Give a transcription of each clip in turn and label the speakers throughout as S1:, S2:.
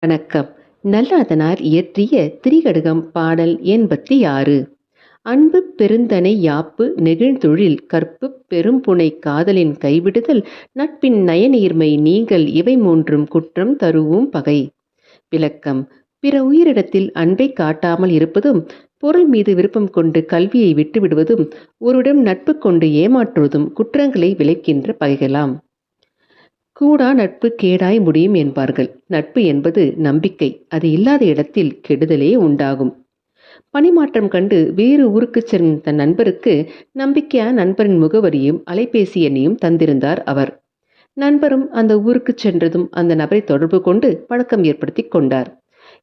S1: வணக்கம். நல்லாதனார் இயற்றிய திரிகடுகம் பாடல் எண்பத்தி ஆறு. அன்பு பெருந்தனை யாப்பு நெகிழ்தொழில் கற்பு பெரும்புனை காதலின் கைவிடுதல் நட்பின் நயநீர்மை நீங்கள் இவை மூன்றும் குற்றம் தருவும் பகை. விளக்கம். பிற உயிரிடத்தில் அன்பை காட்டாமல் இருப்பதும் பொருள் மீது விருப்பம் கொண்டு கல்வியை விட்டுவிடுவதும் ஒருடம் நட்பு கொண்டு ஏமாற்றுவதும் குற்றங்களை விளைக்கின்ற பகைகளாம். கூடா நட்பு கேடாய் முடியும் என்பார்கள். நட்பு என்பது நம்பிக்கை. அது இல்லாத இடத்தில் கெடுதலே உண்டாகும். பணிமாற்றம் கண்டு வேறு ஊருக்குச் செல்லும் தன் நண்பருக்கு நம்பிக்கையான நண்பரின் முகவரியும் அலைபேசி எண்ணையும் தந்திருந்தார் அவர். நண்பரும் அந்த ஊருக்குச் சென்றதும் அந்த நபரை தொடர்பு கொண்டு பழக்கம் ஏற்படுத்தி கொண்டார்.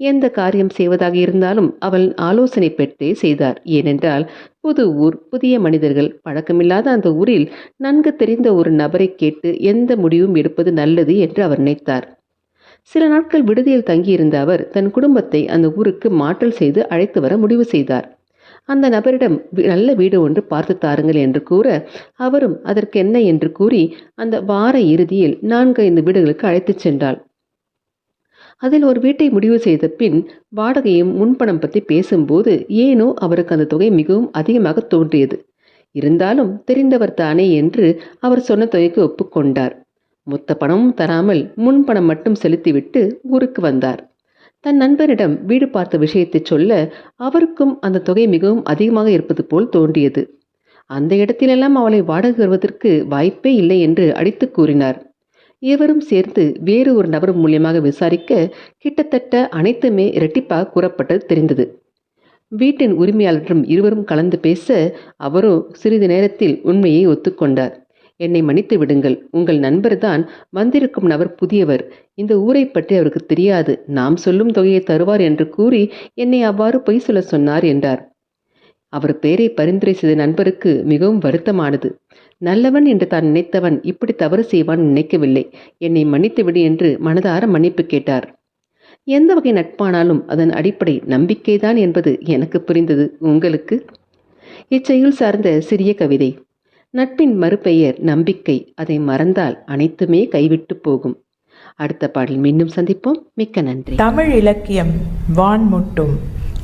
S1: எந்த காரியம் செய்வதாக இருந்தாலும் அவள் ஆலோசனை பெற்றே செய்தார். ஏனென்றால் புது ஊர் புதிய மனிதர்கள் பழக்கமில்லாத அந்த ஊரில் நன்கு தெரிந்த ஒரு நபரை கேட்டு எந்த முடிவும் எடுப்பது நல்லது என்று அவர் நினைத்தார். சில நாட்கள் விடுதியில் தங்கியிருந்த அவர் தன் குடும்பத்தை அந்த ஊருக்கு மாற்றல் செய்து அழைத்து வர முடிவு செய்தார். அந்த நபரிடம் நல்ல வீடு ஒன்று பார்த்து தாருங்கள் என்று கூற அவரும் அதற்கு என்ன? என்று கூறி அந்த வார இறுதியில் நான்கு ஐந்து வீடுகளுக்கு அழைத்துச் சென்றாள். அதில் ஒரு வீட்டை முடிவு செய்த பின் வாடகையும் முன்பணம் பற்றி பேசும்போது ஏனோ அவருக்கு அந்த தொகை மிகவும் அதிகமாக தோன்றியது. இருந்தாலும் தெரிந்தவர் தானே என்று அவர் சொன்ன தொகைக்கு ஒப்புக்கொண்டார். மொத்த பணமும் தராமல் முன்பணம் மட்டும் செலுத்திவிட்டு ஊருக்கு வந்தார். தன் நண்பரிடம் வீடு பார்த்த விஷயத்தை சொல்ல அவருக்கும் அந்த தொகை மிகவும் அதிகமாக இருப்பது போல் தோன்றியது. அந்த இடத்திலெல்லாம் அவளை வாடகை வருவதற்கு வாய்ப்பே இல்லை என்று அடித்து கூறினார். இருவரும் சேர்ந்து வேறு ஒரு நபர் மூலியமாக விசாரிக்க கிட்டத்தட்ட அனைத்துமே இரட்டிப்பாக கூறப்பட்டது தெரிந்தது. வீட்டின் உரிமையாளரிடம் இருவரும் கலந்து பேச அவரோ சிறிது நேரத்தில் உண்மையை ஒத்துக்கொண்டார். என்னை மன்னித்து விடுங்கள். உங்கள் நண்பர்தான் வந்திருக்கும் நபர் புதியவர். இந்த ஊரை பற்றி அவருக்கு தெரியாது. நாம் சொல்லும் தொகையை தருவார் என்று கூறி என்னை அவ்வாறு பொய் சொல்ல சொன்னார் என்றார். அவர் பெயரை பரிந்துரை செய்த நண்பருக்கு மிகவும் வருத்தமானது. நல்லவன் என்று தான் நினைத்தவன் இப்படி தவறு செய்வான் நினைக்கவில்லை. என்னை மன்னித்துவிடு என்று மனதார மன்னிப்பு கேட்டார். எந்த வகை நட்பானாலும் அதன் அடிப்படை நம்பிக்கைதான் என்பது எனக்கு புரிந்தது. உங்களுக்கு? இச்செயல் சார்ந்த சிறிய கவிதை. நட்பின் மறுபெயர் நம்பிக்கை. அதை மறந்தால் அனைத்துமே கைவிட்டு போகும். அடுத்த பாடல் மீண்டும் சந்திப்போம். மிக்க நன்றி.
S2: தமிழ் இலக்கியம் வான் முட்டும்